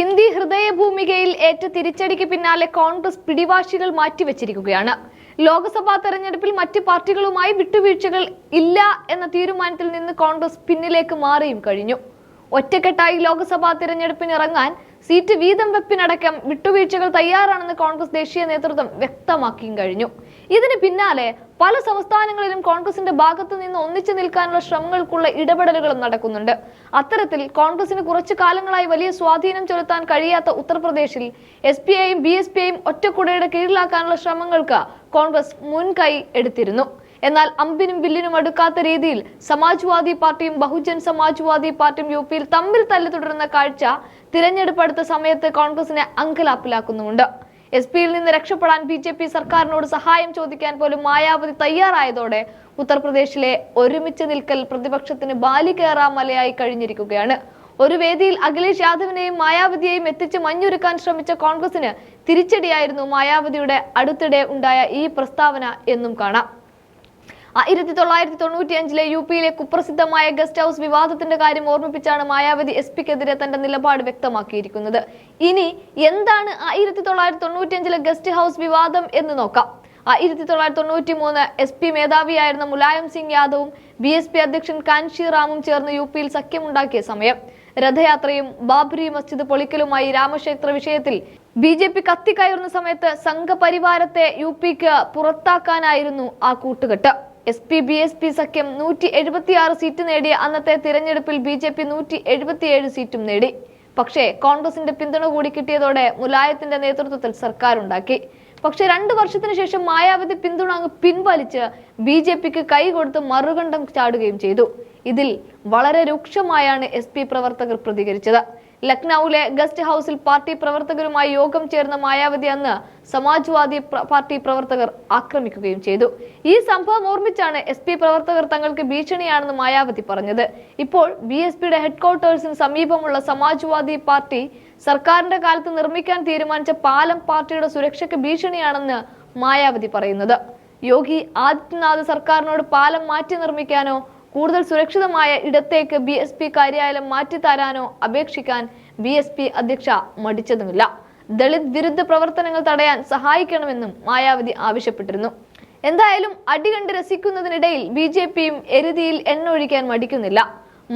ഹിന്ദി ഹൃദയഭൂമികയിൽ ഏറ്റ തിരിച്ചടിക്ക് പിന്നാലെ കോൺഗ്രസ് പിടിവാശികൾ മാറ്റിവെച്ചിരിക്കുകയാണ്. ലോക്സഭാ തെരഞ്ഞെടുപ്പിൽ മറ്റ് പാർട്ടികളുമായി വിട്ടുവീഴ്ചകൾ ഇല്ല എന്ന തീരുമാനത്തിൽ നിന്ന് കോൺഗ്രസ് പിന്നിലേക്ക് മാറിയും കഴിഞ്ഞു. ഒറ്റക്കെട്ടായി ലോക്സഭാ തിരഞ്ഞെടുപ്പിന് ഇറങ്ങാൻ സീറ്റ് വീതം വെപ്പിനടക്കം വിട്ടുവീഴ്ചകൾ തയ്യാറാണെന്ന് കോൺഗ്രസ് ദേശീയ നേതൃത്വം വ്യക്തമാക്കിയും കഴിഞ്ഞു. ഇതിന് പിന്നാലെ പല സംസ്ഥാനങ്ങളിലും കോൺഗ്രസിന്റെ ഭാഗത്തു നിന്ന് ഒന്നിച്ചു നിൽക്കാനുള്ള ശ്രമങ്ങൾക്കുള്ള ഇടപെടലുകളും നടക്കുന്നുണ്ട്. അത്തരത്തിൽ കോൺഗ്രസിന് കുറച്ചു കാലങ്ങളായി വലിയ സ്വാധീനം ചെലുത്താൻ കഴിയാത്ത ഉത്തർപ്രദേശിൽ എസ് പി ഐയും ബി എസ് പി ഐയും ഒറ്റക്കുടയുടെ കീഴിലാക്കാനുള്ള ശ്രമങ്ങൾക്ക് കോൺഗ്രസ് മുൻകൈ എടുത്തിരുന്നു. എന്നാൽ അമ്പിനും വില്ലിനും അടുക്കാത്ത രീതിയിൽ സമാജ്വാദി പാർട്ടിയും ബഹുജൻ സമാജ്വാദി പാർട്ടിയും യു പിയിൽ തമ്മിൽ തല്ലി തുടരുന്ന കാഴ്ച തിരഞ്ഞെടുപ്പ് അടുത്ത സമയത്ത് കോൺഗ്രസിനെ അങ്കലാപ്പിലാക്കുന്നുമുണ്ട്. എസ് പിയിൽ നിന്ന് രക്ഷപ്പെടാൻ ബി ജെ പി സർക്കാരിനോട് സഹായം ചോദിക്കാൻ പോലും മായാവതി തയ്യാറായതോടെ ഉത്തർപ്രദേശിലെ ഒരുമിച്ച് നിൽക്കൽ പ്രതിപക്ഷത്തിന് ബാലി മലയായി കഴിഞ്ഞിരിക്കുകയാണ്. ഒരു വേദിയിൽ അഖിലേഷ് യാദവിനെയും മായാവതിയെയും എത്തിച്ച് മഞ്ഞുരുക്കാൻ ശ്രമിച്ച കോൺഗ്രസിന് തിരിച്ചടിയായിരുന്നു മായാവതിയുടെ അടുത്തിടെ ഉണ്ടായ ഈ പ്രസ്താവന എന്നും കാണാം. ആയിരത്തി തൊള്ളായിരത്തി തൊണ്ണൂറ്റി അഞ്ചിലെ യു പിയിലെ കുപ്രസിദ്ധമായ ഗസ്റ്റ് ഹൗസ് വിവാദത്തിന്റെ കാര്യം ഓർമ്മിപ്പിച്ചാണ് മായാവതി എസ് പിക്കെതിരെ തന്റെ നിലപാട് വ്യക്തമാക്കിയിരിക്കുന്നത്. ഇനി എന്താണ് ആയിരത്തി തൊള്ളായിരത്തി തൊണ്ണൂറ്റി അഞ്ചിലെ ഗസ്റ്റ് ഹൗസ് വിവാദം എന്ന് നോക്കാം. ആയിരത്തി തൊള്ളായിരത്തി തൊണ്ണൂറ്റി മൂന്ന് എസ് പി മേധാവിയായിരുന്ന മുലായം സിംഗ് യാദവും ബി എസ് പി അധ്യക്ഷൻ കാൻഷി റാമും ചേർന്ന് യു പിയിൽ സഖ്യമുണ്ടാക്കിയ സമയം. രഥയാത്രയും ബാബ്രി മസ്ജിദ് പൊളിക്കലുമായി രാമക്ഷേത്ര വിഷയത്തിൽ ബി ജെ പി കത്തിക്കയറുന്ന സമയത്ത് സംഘപരിവാരത്തെ യു പിക്ക് പുറത്താക്കാനായിരുന്നു ആ കൂട്ടുകെട്ട്. S P B S P സഖ്യം നൂറ്റി എഴുപത്തിയാറ് സീറ്റ് നേടിയ അന്നത്തെ തിരഞ്ഞെടുപ്പിൽ ബി ജെ പി നൂറ്റി എഴുപത്തിയേഴ് സീറ്റും നേടി. പക്ഷേ കോൺഗ്രസിന്റെ പിന്തുണ കൂടി കിട്ടിയതോടെ മുലായത്തിന്റെ നേതൃത്വത്തിൽ സർക്കാർ ഉണ്ടാക്കി പക്ഷെ രണ്ടു വർഷത്തിന് ശേഷം മായാവതി പിന്തുണ അങ്ങ് പിൻവലിച്ച് ബി ജെ പിക്ക് കൈ കൊടുത്ത് മറുകണ്ഠം ചാടുകയും ചെയ്തു. ഇതിൽ വളരെ രൂക്ഷമായാണ് എസ് പ്രവർത്തകർ പ്രതികരിച്ചത്. ലക്നൌവിലെ ഗസ്റ്റ് ഹൌസിൽ പാർട്ടി പ്രവർത്തകരുമായി യോഗം ചേർന്ന മായാവതി അന്ന് സമാജ്വാദി പാർട്ടി പ്രവർത്തകർ ആക്രമിക്കുകയും ചെയ്തു. ഈ സംഭവം ഓർമ്മിച്ചാണ് എസ് പി പ്രവർത്തകർ തങ്ങൾക്ക് ഭീഷണിയാണെന്ന് മായാവതി പറഞ്ഞത്. ഇപ്പോൾ ബി എസ് പിയുടെ ഹെഡ്ക്വാർട്ടേഴ്സിന് സമീപമുള്ള സമാജ്വാദി പാർട്ടി സർക്കാരിന്റെ കാലത്ത് നിർമ്മിക്കാൻ തീരുമാനിച്ച പാലം പാർട്ടിയുടെ സുരക്ഷയ്ക്ക് ഭീഷണിയാണെന്ന് മായാവതി പറയുന്നത്. യോഗി ആദിത്യനാഥ് സർക്കാരിനോട് പാലം മാറ്റി നിർമ്മിക്കാനോ കൂടുതൽ സുരക്ഷിതമായ ഇടത്തേക്ക് ബി എസ് പി കാര്യാലയം മാറ്റിത്തരാനോ അപേക്ഷിക്കാൻ ബി എസ് പി അധ്യക്ഷ മടിച്ചതുമില്ല. ദളിത് വിരുദ്ധ പ്രവർത്തനങ്ങൾ തടയാൻ സഹായിക്കണമെന്നും മായാവതി ആവശ്യപ്പെട്ടിരുന്നു. എന്തായാലും അടികണ്ട് രസിക്കുന്നതിനിടയിൽ ബി ജെ പിയും എരുതിയിൽ എണ്ണൊഴിക്കാൻ മടിക്കുന്നില്ല.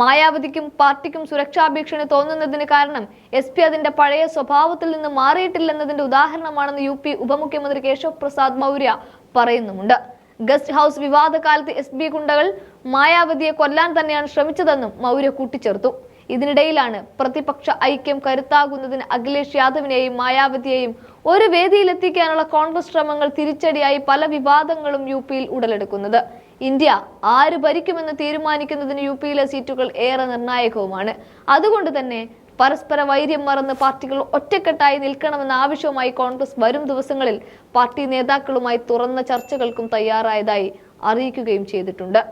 മായാവതിക്കും പാർട്ടിക്കും സുരക്ഷാ ഭീഷണി തോന്നുന്നതിന് കാരണം എസ് പി അതിന്റെ പഴയ സ്വഭാവത്തിൽ നിന്ന് മാറിയിട്ടില്ലെന്നതിന്റെ ഉദാഹരണമാണെന്ന് യു പി ഉപമുഖ്യമന്ത്രി കേശവ് പ്രസാദ് മൗര്യ പറയുന്നുമുണ്ട്. ഗസ്റ്റ് ഹൌസ് വിവാദകാലത്ത് എസ് ബി ഗുണ്ടകൾ മായാവതിയെ കൊല്ലാൻ തന്നെയാണ് ശ്രമിച്ചതെന്നും മൗര്യ കൂട്ടിച്ചേർത്തു. ഇതിനിടയിലാണ് പ്രതിപക്ഷ ഐക്യം കരുത്താകുന്നതിന് അഖിലേഷ് യാദവിനെയും മായാവതിയെയും ഒരു വേദിയിലെത്തിക്കാനുള്ള കോൺഗ്രസ് ശ്രമങ്ങൾ തിരിച്ചടിയായി പല വിവാദങ്ങളും യു പിയിൽ ഉടലെടുക്കുന്നത്. ഇന്ത്യ ആര് ഭരിക്കുമെന്ന് തീരുമാനിക്കുന്നതിന് യു പിയിലെ സീറ്റുകൾ ഏറെ നിർണായകവുമാണ്. അതുകൊണ്ട് തന്നെ പരസ്പര വൈര്യം മറന്ന് പാർട്ടികൾ ഒറ്റക്കെട്ടായി നിൽക്കണമെന്ന ആവശ്യവുമായി കോൺഗ്രസ് വരും ദിവസങ്ങളിൽ പാർട്ടി നേതാക്കളുമായി തുറന്ന ചർച്ചകൾക്കും തയ്യാറായതായി അറിയിക്കുകയും ചെയ്തിട്ടുണ്ട്.